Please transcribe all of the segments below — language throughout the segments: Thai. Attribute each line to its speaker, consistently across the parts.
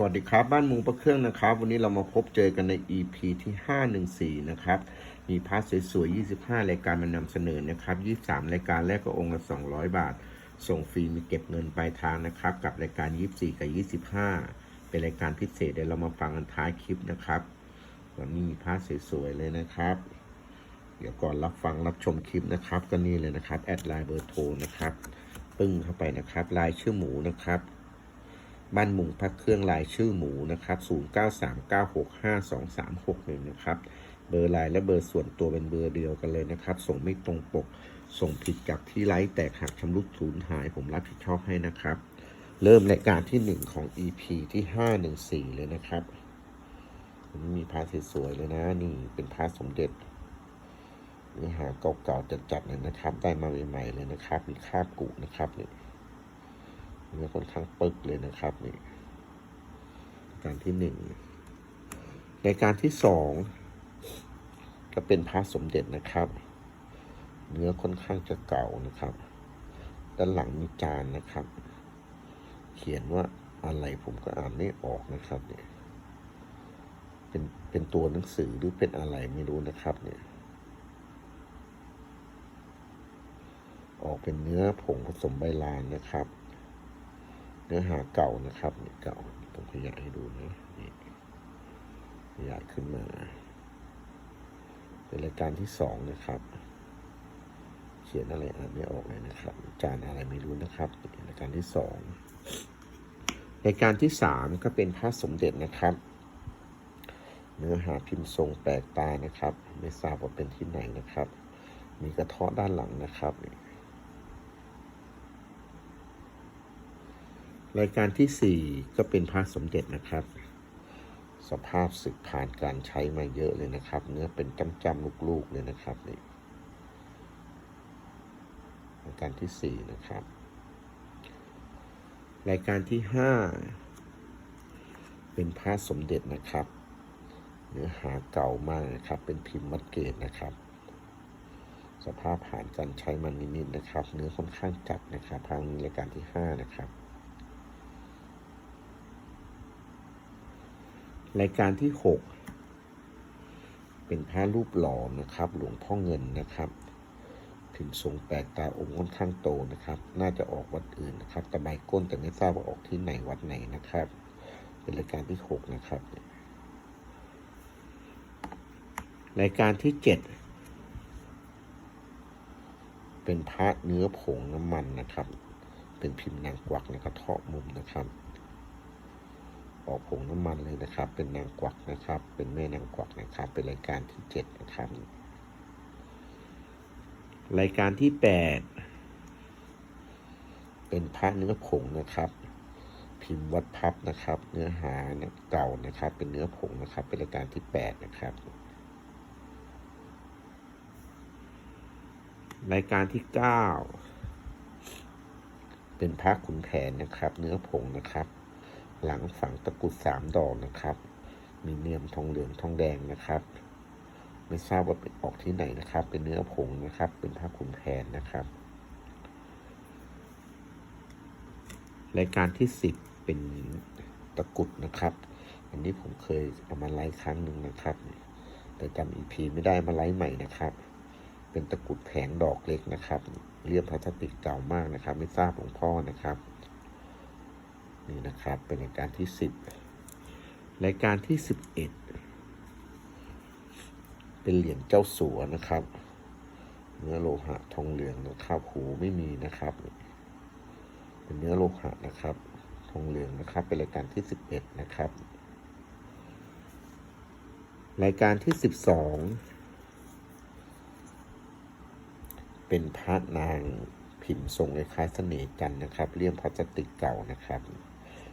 Speaker 1: สวัสดีครับ บ้านมุงประเครื่องนะครับ วันนี้เรามาพบเจอกันใน EP ที่ 514 นะครับ มีพาร์ทสวยๆ 25 รายการมานำเสนอนะครับ 23 รายการแรกก็องค์ละ 200 บาท ส่งฟรีมีเก็บเงินปลายทางนะครับ กับรายการ 24 กับ 25 เป็นรายการพิเศษเดี๋ยวเรามาฟังกันท้ายคลิปนะครับวันนี้มีพาร์ทสวยๆ เลยนะครับ เดี๋ยวก่อนรับฟังรับชมคลิปนะครับก็นี่เลยนะครับแอดไลน์เบอร์โทรนะครับ ปึ้งเข้าไปนะครับลายชื่อหมูนะครับ บ้านมุงพักเครื่องลายชื่อหมูนะครับ0939652361นะครับเบอร์ลน์และเบอร์ส่วนตัวเป็นเบอร์เดียวกันเลยนะครับ ส่งไม่ตรงปก ส่งผิดจากที่ไลฟ์แตกหักชำรุดสูญหาย ผมรับผิดชอบให้นะครับ เริ่มรายการที่ 1 ของ EP ที่ 514 เลยนะครับมีพาสสวยๆเลยนะ นี่เป็นพาสสมเด็จเนื้อหาเก่าๆจัดๆเลยนะครับ ได้มาใหม่ๆเลยนะครับ มีคาบกุนะครับนี่เนื้อค่อนข้างปึกเลยนะครับนี่การที่หนึ่งในการที่สองก็เป็นพระสมเด็จนะครับ เนื้อค่อนข้างจะเก่านะครับ ด้านหลังมีจานนะครับ เขียนว่าอะไรผมก็อ่านไม่ออกนะครับเนี่ยเป็นเป็นตัวหนังสือหรือเป็นอะไรไม่รู้นะครับเนี่ยออกเป็นเนื้อผงผสมใบลานนะครับ เนื้อหาเก่านะครับนี่เก่าผมขยายให้ดูนะนี่ขยายขึ้นมา เป็นรายการที่สองนะครับ เขียนอะไรอ่านไม่ออกเลยนะครับ จานอะไรไม่รู้นะครับนี่รายการที่สองรายการที่สามก็เป็นพระสมเด็จนะครับ เนื้อหาพิมพ์ทรงแปลกตานะครับ ไม่ทราบว่าเป็นที่ไหนนะครับ มีกระเทาะด้านหลังนะครับ รายการที่สี่ก็เป็นพระสมเด็จนะครับ สภาพสึกผ่านการใช้มาเยอะเลยนะครับ เนื้อเป็นจำจำๆลูกๆเลยนะครับนี่รายการที่สี่นะครับ รายการที่ห้าเป็นพระสมเด็จนะครับ เนื้อหาเก่ามากนะครับ เป็นพิมพ์มัดเกตนะครับ สภาพผ่านการใช้มันนิดๆนะครับ เนื้อค่อนข้างจัดนะครับ ทางรายการที่ห้านะครับ รายการที่ 6 เป็นพระรูปหล่อนะครับ หลวงพ่อเงินนะครับพิมพ์ทรงแปลกตาองค์ค่อนข้างโตนะครับ น่าจะออกวัดอื่นนะครับตะไบก้นแต่ไม่ทราบว่าออกที่ไหนวัดไหนนะครับ เป็นรายการที่ 6 นะครับ รายการที่ 7 เป็นพระเนื้อผงน้ำมันนะครับ เป็นพิมพ์นางกวักนะครับเทาะมุมนะครับ ออกผงน้ำมันเลยนะครับ เป็นนางกวักนะครับ เป็นแม่นางกวักนะครับ เป็นรายการที่เจ็ดนะครับ รายการที่แปดเป็นพระเนื้อผงนะครับ พิมพ์วัดพับนะครับ เนื้อหาเก่านะครับ เป็นเนื้อผงนะครับ เป็นรายการที่แปดนะครับ รายการที่เก้าเป็นพระขุนแผนนะครับ เนื้อผงนะครับ หลังฝังตะกุดสามดอกนะครับ มีเนียมทองเหลืองทองแดงนะครับ ไม่ทราบว่าเป็นออกที่ไหนนะครับ เป็นเนื้อผงนะครับ เป็นผ้าขุนแผนนะครับ รายการที่สิบเป็นตะกุดนะครับ อันนี้ผมเคยเอามาไลฟ์ครั้งหนึ่งนะครับ แต่จำอีพีไม่ได้มาไลฟ์ใหม่นะครับ เป็นตะกุดแผงดอกเล็กนะครับ เรียบพลาสติกเก่ามากนะครับ ไม่ทราบหลวงพ่อนะครับ นี่นะครับ เป็นรายการที่สิบรายการที่สิบเอ็ดเป็นเหรียญเจ้าสัวนะครับ เนื้อโลหะทองเหลืองนะครับหูไม่มีนะครับ เป็นเนื้อโลหะนะครับ ทองเหลืองนะครับ เป็นรายการที่สิบเอ็ดนะครับ รายการที่สิบสองเป็นพระนางพิมพ์ทรงคล้ายเสน่ห์จันนะครับ เลี่ยมพลาสติกเก่านะครับ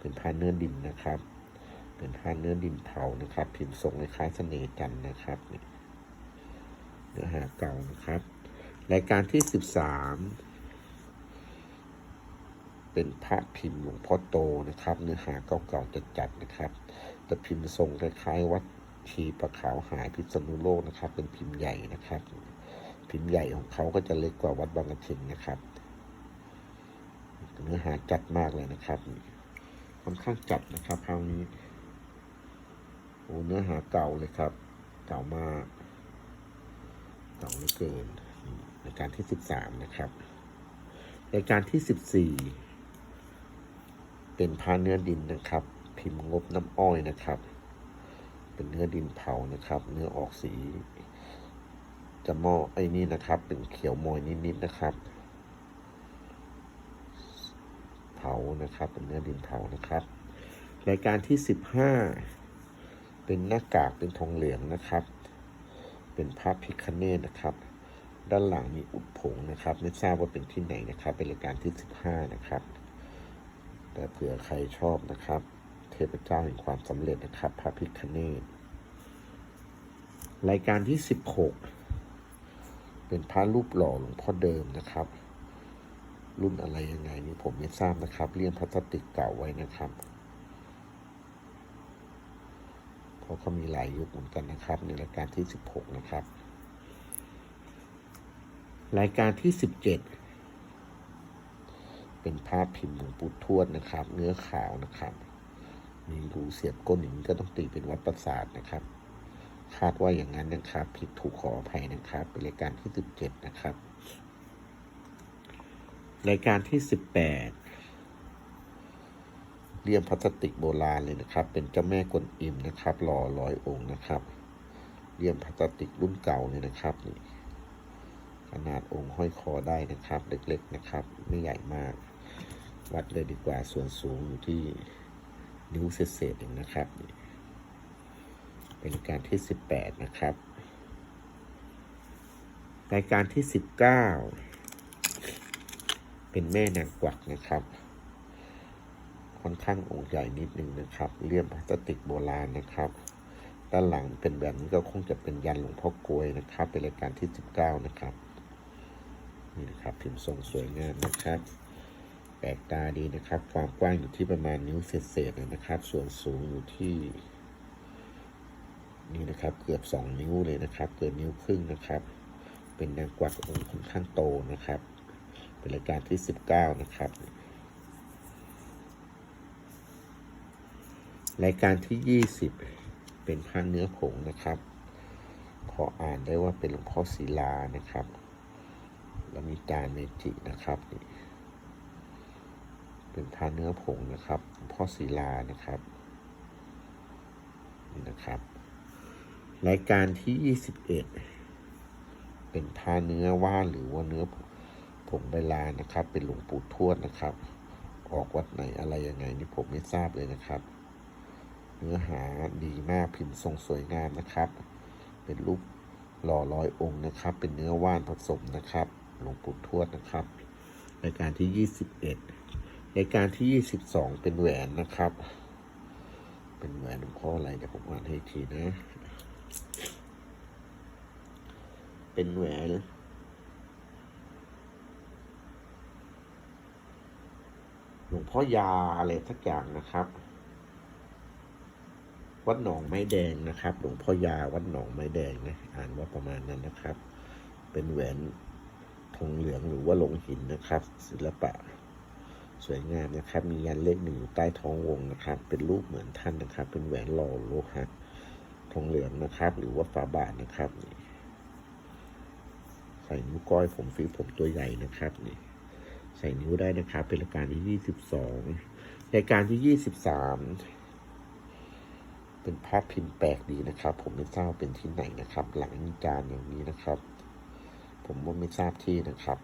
Speaker 1: เป็นผ้าเนื้อดินนะครับ เป็นผ้าเนื้อดินเผานะครับ พิมพ์ทรงคล้ายๆเสน่ห์จันนะครับนี่เนื้อหาเก่านะครับ รายการที่สิบสามเป็นพระพิมพ์หลวงพ่อโตนะครับ เนื้อหาเก่าๆจัดนะครับแต่พิมพ์ทรงคล้ายๆวัดชีประขาวหายพิษณุโลกนะครับ เป็นพิมพ์ใหญ่นะครับ พิมพ์ใหญ่ของเขาก็จะเล็กกว่าวัดบางกระทิงนะครับ เนื้อหาจัดมากเลยนะครับ ค่อนข้างจัดนะครับคราวนี้โอ้เนื้อหาเก่าเลยครับ เก่ามากเก่าเหลือเกินนี่รายการที่สิบสามนะครับรายการที่สิบสี่เป็นพาเนื้อดินนะครับ พิมพ์งบน้ำอ้อยนะครับ เป็นเนื้อดินเผานะครับ เนื้อออกสี จะหม้อไอ้นี่นะครับ เป็นเขียวมอยนิดๆนะครับ เผานะครับ เป็นเนื้อดินเผานะครับ รายการที่สิบห้าเป็นหน้ากากเป็นทองเหลืองนะครับ เป็นพระพิคเนตนะครับ ด้านหลังมีอุดผงนะครับ ไม่ทราบว่าเป็นที่ไหนนะครับ เป็นรายการที่สิบห้านะครับ แต่เผื่อใครชอบนะครับ เทพเจ้าแห่งความสำเร็จนะครับ พระพิคเนตรายการที่สิบหกเป็นพระรูปหล่อหลวงพ่อเดิมนะครับ รุ่นอะไรยังไงนี่ผมไม่ทราบนะครับเลี่ยมพลาสติกเก่าไว้นะครับเพราะเขามีหลายยุคเหมือนกันนะครับ ในรายการที่ 16 นะครับ รายการที่ 17 เป็นภาพพิมพ์หลวงปู่ทวดนะครับ เนื้อขาวนะครับ มีรูเสียบก้นอย่างนี้ก็ต้องตีเป็นวัดประสาทนะครับ คาดว่าอย่างนั้นนะครับ ผิดถูกขออภัยนะครับ เป็นรายการที่ 17 นะครับ รายการที่ 18เลี่ยมพลาสติกโบราณเลยนะครับ เป็นเจ้าแม่กวนอิมนะครับหล่อร้อยองค์นะครับเลี่ยมพลาสติกรุ่นเก่าเลยนะครับนี่ขนาดองค์ห้อยคอได้นะครับ เล็กๆนะครับ ไม่ใหญ่มาก วัดเลยดีกว่าส่วนสูงอยู่ที่นิ้วเศษๆเองนะครับนี่เป็นการที่ 18 นะครับรายการที่ 19 เป็นแม่นางกวักนะครับ ค่อนข้างองค์ใหญ่นิดนึงนะครับเลี่ยมพลาสติกโบราณนะครับ ด้านหลังเป็นแบบนี้ก็คงจะเป็นยันหลวงพ่อกลวยนะครับ เป็นรายการที่ 19 นะครับนี่นะครับพิมพ์ทรงสวยงามนะครับแปลกตาดีนะครับ ความกว้างอยู่ที่ประมาณนิ้วเศษๆนะครับ ส่วนสูงอยู่ที่นี่นะครับเกือบ 2 นิ้วเลยนะครับ เกินนิ้วครึ่งนะครับ เป็นนางกวักองค์ค่อนข้างโตนะครับ เป็นรายการที่19นะครับ รายการที่20เป็นพระเนื้อผงนะครับ ขออ่านได้ว่าเป็นหลวงพ่อศิลานะครับ แล้วมีจานเมจินะครับนี่เป็นพระเนื้อผงนะครับหลวงพ่อศิลานะครับนี่นะครับ รายการที่21เป็นพระเนื้อว่านหรือว่าเนื้อผง ใบลานะครับ เป็นหลวงปู่ทวดนะครับ ออกวัดไหนอะไรยังไงนี่ผมไม่ทราบเลยนะครับ เนื้อหาดีมากพิมพ์ทรงสวยงามนะครับ เป็นรูปหล่อร้อยองค์นะครับ เป็นเนื้อว่านผสมนะครับหลวงปู่ทวดนะครับรายการที่ 21รายการที่ 22 เป็นแหวนนะครับ เป็นแหวนหลวงพ่ออะไรเดี๋ยวผมอ่านให้ทีนะ เป็นแหวน หลวงพ่อยาอะไรสักอย่างนะครับ วัดหนองไม้แดงนะครับ หลวงพ่อยาวัดหนองไม้แดงนะอ่านว่าประมาณนั้นนะครับ เป็นแหวนทองเหลืองหรือว่าลงหินนะครับ ศิลปะ สวยงามนะครับ มียันเลขหนึ่งอยู่ใต้ท้องวงนะครับ เป็นรูปเหมือนท่านนะครับ เป็นแหวนหล่อโลหะทองเหลืองนะครับ หรือว่าฝาบาทนะครับใส่นิ้วก้อยผมฟีผมตัวใหญ่นะครับนี่ ใส่นิ้วได้นะครับ เป็นรายการที่ยี่สิบสองรายการที่ยี่สิบสามเป็นภาพพิมพ์แปลกดีนะครับ ผมไม่ทราบเป็นที่ไหนนะครับ หลังจานอย่างนี้นะครับ ผมว่าไม่ทราบที่นะครับ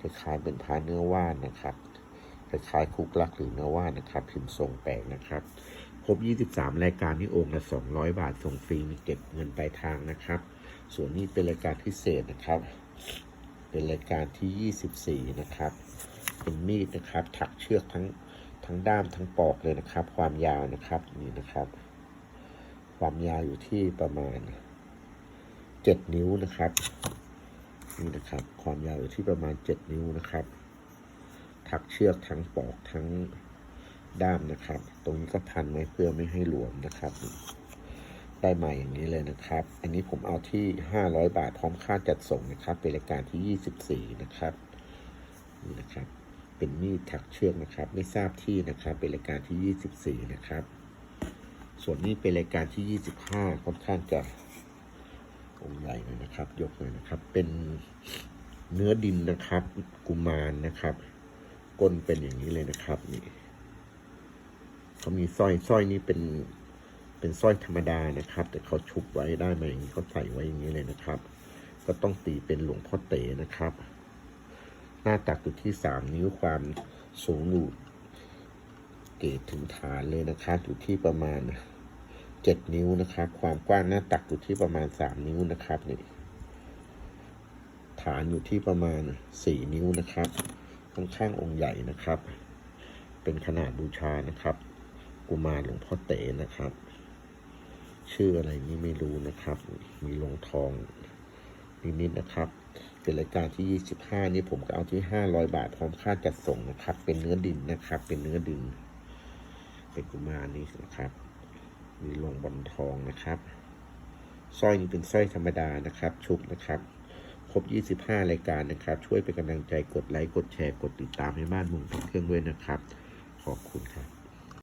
Speaker 1: คล้ายๆเป็นพาเนื้อว่านนะครับคล้ายๆคุกลักหรือเนื้อว่านนะครับ พิมพ์ทรงแปลกนะครับครบ 23 รายการนี่องค์ละ 200 บาทส่งฟรีมีเก็บเงินปลายทางนะครับ ส่วนนี้เป็นรายการพิเศษนะครับ เป็นรายการที่ 24 นะครับ เป็นมีดนะครับ ถักเชือกทั้งทั้งด้ามทั้งปอกเลยนะครับ ความยาวนะครับนี่นะครับ ความยาวอยู่ที่ประมาณ 7 นิ้วนะครับนี่นะครับ ความยาวอยู่ที่ประมาณ 7 นิ้วนะครับ ถักเชือกทั้งปอกทั้งด้ามนะครับ ตรงนี้ก็พันไว้เพื่อไม่ให้หลวมนะครับ ได้มาอย่างนี้เลยนะครับ อันนี้ผมเอาที่ 500 บาทพร้อมค่าจัดส่งนะครับ เป็นรายการที่ 24 นะครับนี่นะครับ เป็นมีดถักเชือกนะครับ ไม่ทราบที่นะครับ เป็นรายการที่ 24 นะครับ ส่วนนี้เป็นรายการที่ 25 ค่อนข้างจะองค์ใหญ่เลยนะครับ ยกเลยนะครับ เป็นเนื้อดินนะครับ กุมารนะครับ ก้นเป็นอย่างนี้เลยนะครับนี่เขามีสร้อยสร้อยนี้เป็น เป็นสร้อยธรรมดานะครับ แต่เขาชุบไว้ได้มาอย่างนี้เขาใส่ไว้อย่างนี้เลยนะครับ ก็ต้องตีเป็นหลวงพ่อเต๋นะครับ หน้าตักอยู่ที่สามนิ้วความสูงอยู่เกตถึงฐานเลยนะครับอยู่ที่ประมาณเจ็ดนิ้วนะครับ ความกว้างหน้าตักอยู่ที่ประมาณสามนิ้วนะครับนี่ฐานอยู่ที่ประมาณสี่นิ้วนะครับค่อนข้างองค์ใหญ่นะครับ เป็นขนาดบูชานะครับ กุมารหลวงพ่อเต๋นะครับ ชื่ออะไรนี่ไม่รู้นะครับ มีลงทองนิดๆนะครับ เป็นรายการที่ 25 นี่ผมก็เอาที่ 500 บาทพร้อมค่าจัดส่งนะครับ เป็นเนื้อดินนะครับ เป็นเนื้อดิน เป็นกุมารนี่นะครับ มีลงบอลทองนะครับสร้อยนี่เป็นสร้อยธรรมดานะครับ ชุบนะครับ ครบ 25 รายการนะครับ ช่วยเป็นกำลังใจกดไลค์กดแชร์กดติดตามให้บ้านมุงเครื่องด้วยนะครับ ขอบคุณครับ